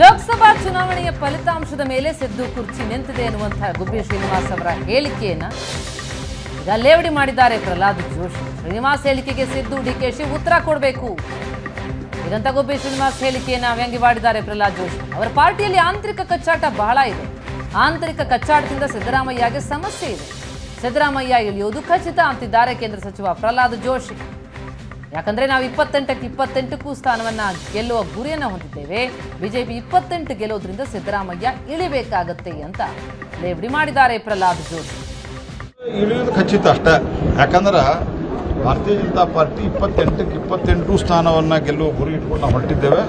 ಲೋಕಸಭಾ ಚುನಾವಣೆಯ ಫಲಿತಾಂಶದ ಮೇಲೆ ಸಿದ್ದು ಕುರ್ಚಿ ನಿಂತಿದೆ ಎನ್ನುವಂತಹ ಗುಬ್ಬಿ ಶ್ರೀನಿವಾಸ್ ಅವರ ಹೇಳಿಕೆಯನ್ನ ಲೇವಡಿ ಮಾಡಿದ್ದಾರೆ ಪ್ರಹ್ಲಾದ್ ಜೋಶಿ. ಶ್ರೀನಿವಾಸ್ ಹೇಳಿಕೆಗೆ ಸಿದ್ದು ಡಿಕೆಶಿ ಉತ್ತರ ಕೊಡಬೇಕು. ಇದಂತ ಗುಬ್ಬಿ ಶ್ರೀನಿವಾಸ್ ಹೇಳಿಕೆಯನ್ನ ವ್ಯಂಗ್ಯವಾಡಿದ್ದಾರೆ ಪ್ರಹ್ಲಾದ್ ಜೋಶಿ. ಅವರ ಪಾರ್ಟಿಯಲ್ಲಿ ಆಂತರಿಕ ಕಚ್ಚಾಟ ಬಹಳ ಇದೆ. ಆಂತರಿಕ ಕಚ್ಚಾಟದಿಂದ ಸಿದ್ದರಾಮಯ್ಯಗೆ ಸಮಸ್ಯೆ ಇದೆ. ಸಿದ್ದರಾಮಯ್ಯ ಇಳಿಯುವುದು ಖಚಿತ ಅಂತಿದ್ದಾರೆ ಕೇಂದ್ರ ಸಚಿವ ಪ್ರಹ್ಲಾದ್ ಜೋಶಿ. ಯಾಕಂದ್ರೆ ನಾವು ಇಪ್ಪತ್ತೆಂಟಕ್ಕೆ ಇಪ್ಪತ್ತೆಂಟಕ್ಕೂ ಸ್ಥಾನವನ್ನ ಗೆಲ್ಲುವ ಗುರಿಯನ್ನು ಹೊಂದಿದ್ದೇವೆ. ಬಿಜೆಪಿ ಇಪ್ಪತ್ತೆಂಟು ಗೆಲ್ಲೋದ್ರಿಂದ ಸಿದ್ದರಾಮಯ್ಯ ಇಳಿಬೇಕಾಗತ್ತೆ ಅಂತ ಲೇವಡಿ ಮಾಡಿದ್ದಾರೆ ಪ್ರಹ್ಲಾದ್ ಜೋಶಿ. ಇಳಿಯೋದು ಖಚಿತ ಅಷ್ಟೇ. ಯಾಕಂದ್ರೆ ಭಾರತೀಯ ಜನತಾ ಪಾರ್ಟಿ ಇಪ್ಪತ್ತೆಂಟಕ್ಕೆ ಇಪ್ಪತ್ತೆಂಟು ಸ್ಥಾನವನ್ನು ಗೆಲ್ಲುವ ಗುರಿ ಇಟ್ಕೊಂಡು ನಾವು ಹೊರಟಿದ್ದೇವೆ.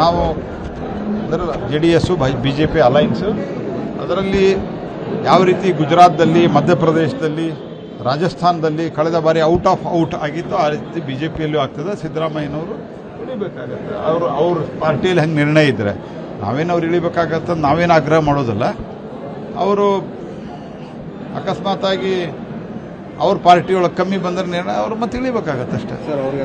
ನಾವು ಅಂದರೆ J D S B J P alliance, ಅದರಲ್ಲಿ ಯಾವ ರೀತಿ ಗುಜರಾತ್ದಲ್ಲಿ, ಮಧ್ಯಪ್ರದೇಶದಲ್ಲಿ ರಾಜಸ್ಥಾನದಲ್ಲಿ ಕಳೆದ ಬಾರಿ ಔಟ್ ಆಫ್ ಔಟ್ ಆಗಿತ್ತು. ಆ ರೀತಿ ಬಿ ಜೆ ಪಿಯಲ್ಲೂ ಆಗ್ತದೆ. ಸಿದ್ದರಾಮಯ್ಯನವರು ಇಳಿಬೇಕಾಗತ್ತೆ. ಅವರು, ಅವ್ರ ಪಾರ್ಟಿಯಲ್ಲಿ ಹೆಂಗೆ ನಿರ್ಣಯ ಇದ್ದರೆ ನಾವೇನು ಅವ್ರು ಇಳಿಬೇಕಾಗತ್ತೆ ನಾವೇನು ಆಗ್ರಹ ಮಾಡೋದಿಲ್ಲ. ಅವರು ಅಕಸ್ಮಾತಾಗಿ ಅವ್ರ ಪಾರ್ಟಿಯೊಳಗೆ ಕಮ್ಮಿ ಬಂದರೆ ನಿರ್ಣಯ, ಅವ್ರು ಮತ್ತೆ ಇಳಿಬೇಕಾಗತ್ತೆ ಅಷ್ಟೇ. ಸರ್, ಅವ್ರಿಗೆ